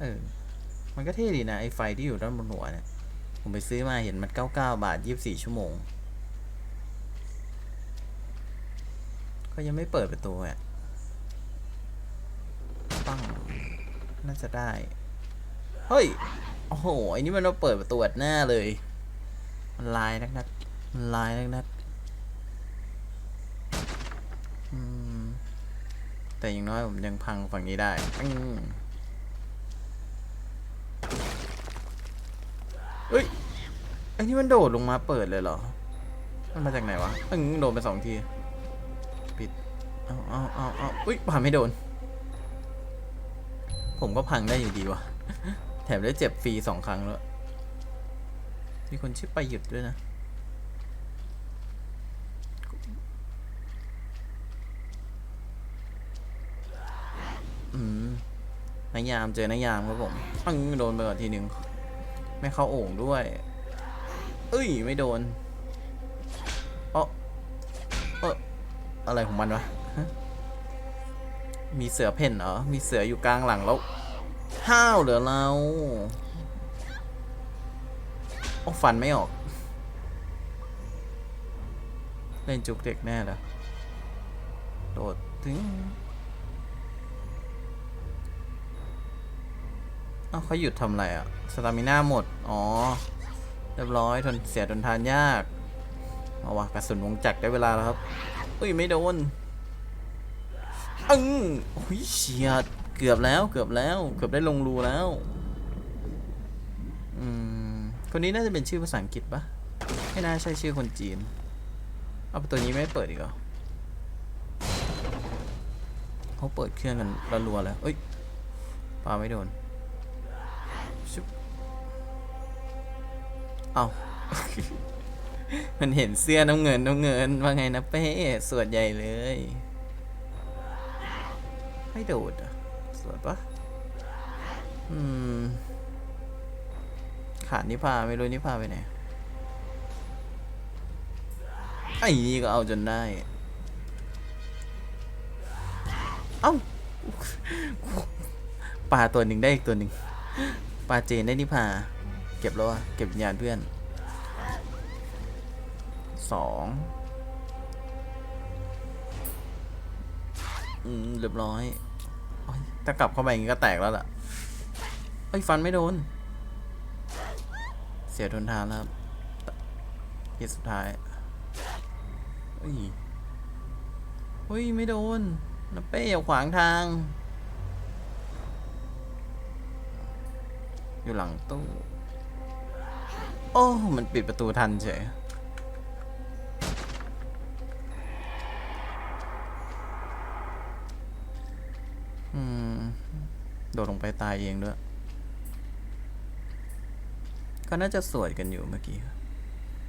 เออ มันก็เท่ดีนะ ไอไฟที่อยู่ด้านบนหัวเนี่ย ผมไปซื้อมาเห็นมันเก้าเก้าบาทยี่สิบสี่ชั่วโมง ก็ยังไม่เปิดประตูอะปังน่าจะได้ เฮ้ย โอ้โหไอ้นี่มันมาเปิดประตูอัดหน้าเลย มันลายนักนักมันลายนักนักแต่อย่างน้อยผมยังพังฝั่งนี้ได้อื เฮ้ยไอ้นี่มันโดดลงมาเปิดเลยเหรอ มันมาจากไหนวะอืมโดนไปสองที ปิด เอาเอาเอาเอาอุ้ยผ่านไม่โดน ผมก็พังได้อยู่ดีวะแถมได้เจ็บฟรีสองครั้งแล้ว มีคนชื่อไปหยุดด้วยนะ อืมนายยามเจอนายยามครับผมปังโดนไปก่อนทีหนึ่ง ไม่เข้าโอ่งด้วยเอ้ยไม่โดนเออเอออะไรของมันวะฮะมีเสือเพ่นเหรอ มีเสืออยู่กลางหลังแล้ว ห้าวเหลือเราโอ้ฟันไม่ออก เล่นจุกเด็กแน่เลยโดดถึง เอ้าเขาหยุดทำอะไรอะสตามิน่าหมด อ๋อ เรียบร้อยทนเสียทนทานยาก เอาวะกระสุนวงจักรได้เวลาแล้วครับ อุ้ย ไม่โดนอึ้งโอ้ยเฉียด เกือบแล้ว เกือบแล้ว เกือบได้ลงรูแล้ว อืม คนนี้น่าจะเป็นชื่อภาษาอังกฤษปะไม่น่าใช่ชื่อคนจีน เอาประตัวนี้ไม่เปิดอีกเหรอเขาเปิดเครื่องกันรัวๆแล้วเอ้ยปาไม่โดน เอา มันเห็นเสื้อน้ำเงินน้ำเงินว่าไงนะเป้สวดใหญ่เลยไม่โดดอะ สวดปะอืม ขาดนิพาไม่รู้นิพาไปไหนไอ้นี่ก็เอาจนได้ เอ้าปลาตัวหนึ่งได้อีกตัวหนึ่งปลาเจนได้นิพา เก็บแล้วอะเก็บวิญญาณเพื่อนสองอืมเรียบร้อยอยถ้ากลับเข้าไปอย่างงี้ก็แตกแล้วล่ะเอ้ยฟันไม่โดน เสียทนทานแล้วครับทีสุดท้ายเฮ้ยเฮ้ย ไม่โดนน้าเป้อย่าขวางทาง อยู่หลังตู้ โอ้ มันปิดประตูทันเฉย อืม โดดลงไปตายเองด้วย ก็น่าจะสวยกันอยู่เมื่อกี้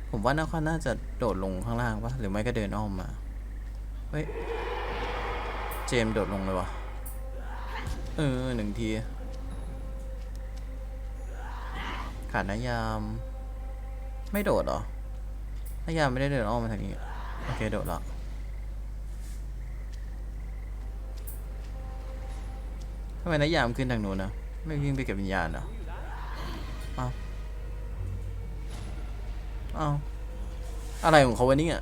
ผมว่าน่าเขาน่าจะโดดลงข้างล่างปะหรือไม่ก็เดินอ้อมมา เฮ้ย เจมโดดลงเลยวะเออหนึ่งทีขาดนายาม ไม่โดดหรอนายามไม่ได้เดินอ้อมมาทางนี้ โอเค โดดล้วทำไมนายามขึ้นทางนู้นนะ ไม่วิ่งไปเก็บวิญญาณเหรอเอาเอาอะไรของเขาวะเนี่ย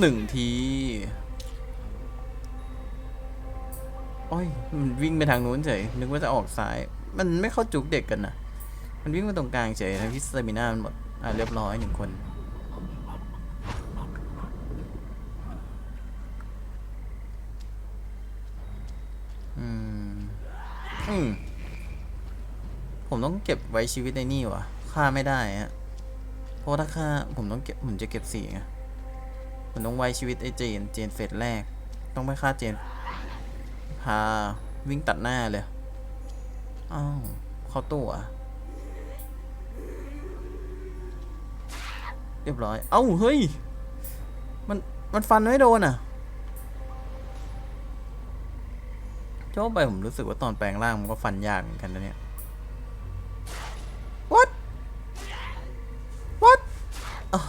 หนึ่งทีโอ้ยมันวิ่งไปทางนู้นเฉยนึกว่าจะออกซ้าย มันไม่เข้าจุกเด็กกันนะ มันวิ่งมาตรงกลางเฉยทั้งที่สเตมิน่ามันหมด อะเรียบร้อยหนึ่งคน อืม อืม ผมต้องเก็บไว้ชีวิตในนี่วะฆ่าไม่ได้ฮะ เพราะว่าถ้าฆ่าผมต้องเก็บ ผมจะเก็บสี่ไงผมต้องไว้ชีวิตไอ้เจน เจนเฟสแรก ต้องไปฆ่าเจน พาวิ่งตัดหน้าเลย อ้าว เข้าตู้อะ รียบร้อย เอ้า เฮ้ย มัน มันฟันไม่โดนอะโจ้ไปผมรู้สึกว่าตอนแปลงร่างมันก็ฟันยากเหมือนกันนะเนี่ย what what อ๋อ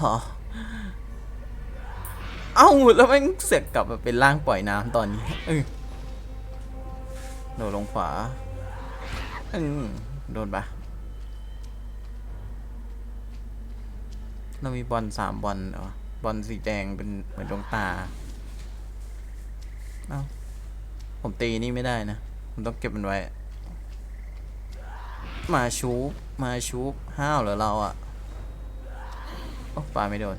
เอ้าแล้วแม่งเสร็จกลับมาเป็นร่างปล่อยน้ำตอนนี้เออโดดลงขวาอืมโดนปะ เรามีบอลสามบอลเหรอบอลสีแดงเป็นเหมือนดวงตา เอ้า ผมตีนี่ไม่ได้นะ ผมต้องเก็บมันไว้ มาชูบมาชูบห้าวเหรอเราอะโอ้ปลาไม่โดน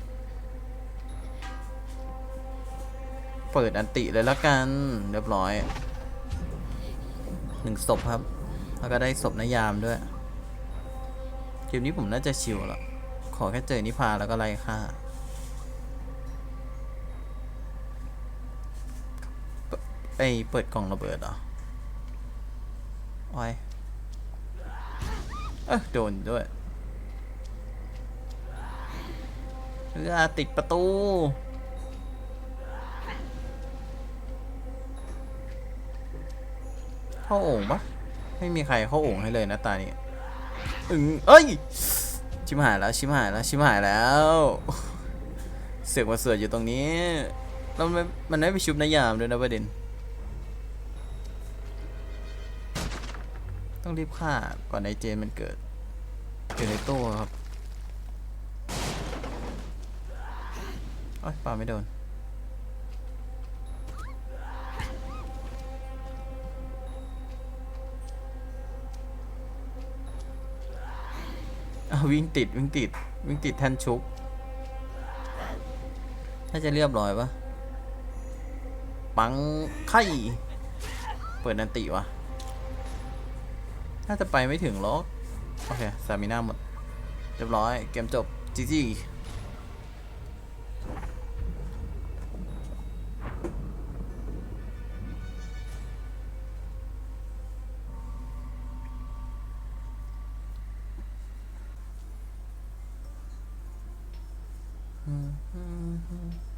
เปิดอันติเลยละกัน เรียบร้อย หนึ่งศพครับ แล้วก็ได้ศพนายามด้วย เกมนี้ผมน่าจะชิวแล้ว ขอแค่เจอนิพาแล้วก็ไล่ฆ่าเปิดไอยเปิดกล่องระเบิดเหรอโอ้ยเออโดนด้วยเรือติดประตู เข้าโอ่งปะไม่มีใครเข้าโอ่งให้เลยนะตานี้ อึงเอ้ย ชิมหายแล้วชิมหายแล้วชิมหายแล้วเสือกมาเสือกอยู่ตรงนี้แล้วมันไม่มันไม่ไปชุบนายามด้วยนะประเด็น ต้องรีบฆ่าก่อนไอเจนมันเกิด เกิดในตู้ครับโอ้ยปาไม่โดน ววิ่งติดวิ่งติดวิ่งติดแท่นชุกน่าจะเรียบร้อยปะปังไข่เปิดนันติวะน่าจะไปไม่ถึงหรอก โอเค สามีหน้าหมด เรียบร้อย เกมจบจีจี Mm-hmm.